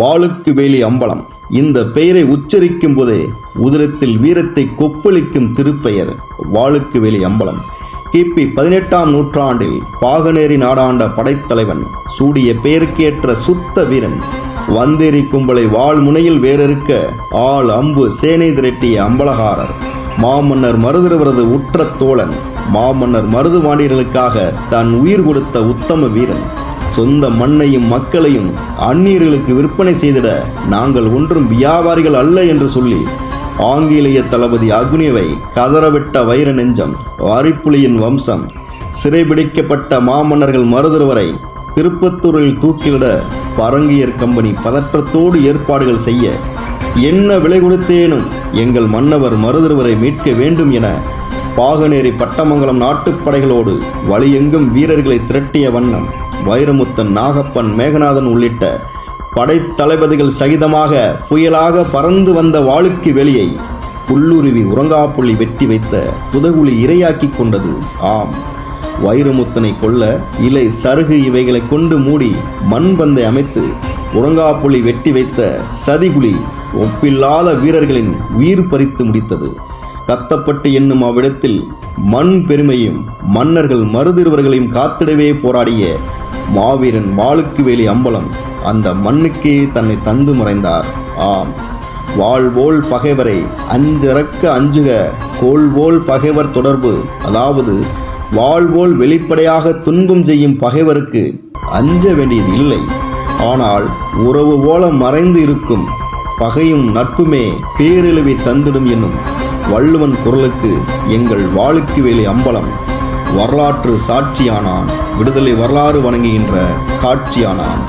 வாளுக்கு வேலி அம்பலம். இந்த பெயரை உச்சரிக்கும் போதே உதிரத்தில் வீரத்தை கொப்பளிக்கும் திருப்பெயர் வாளுக்கு வேலி அம்பலம். கிபி பதினெட்டாம் நூற்றாண்டில் பாகனேரி நாடாண்ட படைத்தலைவன் சூடிய பெயருக்கேற்ற சுத்த வீரன் வந்தேரி கும்பலை வாள் முனையில் வேறறுக்க ஆள் அம்பு சேனை திரட்டிய அம்பலகாரர் மாமன்னர் மருதுரவரது உற்ற தோழன் மாமன்னர் மருதுவாண்டியர்களுக்காக தன் உயிர் கொடுத்த உத்தம வீரன். சொந்த மண்ணையும் மக்களையும் அந்நியர்களுக்கு விற்பனை செய்திட நாங்கள் ஒன்றும் வியாபாரிகள் அல்ல என்று சொல்லி ஆங்கிலேய தளபதி அக்னிவை கதறவிட்ட வைர நெஞ்சம் வாரிப்புலியின் வம்சம் சிறைபிடிக்கப்பட்ட மாமன்னர்கள் மருதர்வரை திருப்பத்தூரில் தூக்கிலிட பரங்கியர் கம்பெனி பதற்றத்தோடு ஏற்பாடுகள் செய்ய என்ன விலை கொடுத்தேனும் எங்கள் மன்னவர் மருதர்வரை மீட்க வேண்டும் என பாகனேரி பட்டமங்கலம் நாட்டுப்படைகளோடு வழியெங்கும் வீரர்களை திரட்டிய வண்ணம். வைரமுத்தன் நாகப்பன் மேகநாதன் உள்ளிட்ட படைத்தளபதிகள் சகிதமாக புயலாக பறந்து வந்த வாளுக்கு வெளியை புல்லுருவி உறங்காப்புள்ளி வெட்டி வைத்த புதகுழி இரையாக்கி கொண்டது. ஆம் வைரமுத்தனை கொல்ல இலை சருகு இவைகளை கொண்டு மூடி மண்பந்தை அமைத்து உறங்காப்புள்ளி வெட்டி வைத்த சதிகுழி ஒப்பில்லாத வீரர்களின் உயிர் பறித்து முடித்தது. கத்தப்பட்டு என்னும் அவ்விடத்தில் மண் பெருமையும் மன்னர்கள் மருதிருவர்களையும் காத்திடவே போராடிய மாவீரன் வாளுக்கு வேலி அம்பலம் அந்த மண்ணுக்கே தன்னை தந்து மறைந்தார். ஆம். வாழ்வோல் பகைவரை அஞ்சறக்க அஞ்சுக கோல்வோல் பகைவர் தொடர்பு. அதாவது வாழ்வோல் வெளிப்படையாக துன்பம் செய்யும் பகைவருக்கு அஞ்ச வேண்டியது இல்லை. ஆனால் உறவு போல மறைந்து இருக்கும் பகையும் நட்புமே பேரிழவை தந்திடும் என்னும் வள்ளுவன் குரலுக்கு எங்கள் வாளுக்கு வேலி அம்பலம் வரலாற்று சாட்சியானான். விடுதலை வரலாறு வணங்குகின்ற காட்சியானான்.